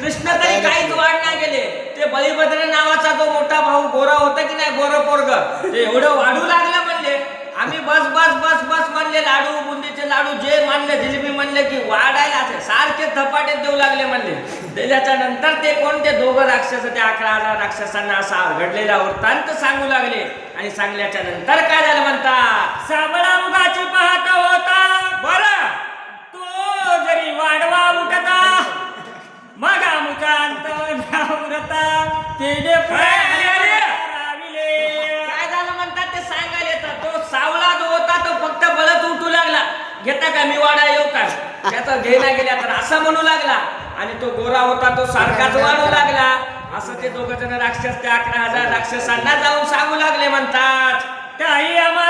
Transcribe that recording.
कृष्ण तरी काहीच वाढ नाही गेले. ते बळीभद्र नावाचा जो मोठा भाऊ गोरा होता की नाही गोर पोरग ते एवढं वाढू लागलं म्हणले. आम्ही बस बस बस बस म्हणले लाडू बुंदीचे लाडू जे मानले जिलेबी म्हणले की वाढायला असे सारखे धपाटे देऊ लागले म्हणले. त्याच्या नंतर ते कोणते दोघं राक्षस त्या अकरा हजार राक्षसांना असा घडलेला वृत्तांत सांगू लागले. आणि सांगल्याच्या नंतर काय झालं म्हणतात? व्रता तिने काय झालं म्हणतात ते सांगायला येतात. तो सावळा जो होता तो फक्त बळत उठू लागला. घेता का मी वाडा येऊ का? त्याचा घेला गेल्या तर असं म्हणू लागला. आणि तो गोरा होता तो सारखाच वाढू लागला. असं ते दोघ जण राक्षस त्या अकरा हजार राक्षसांना जाऊन सांगू लागले म्हणतात. काही आमाचा ऐसे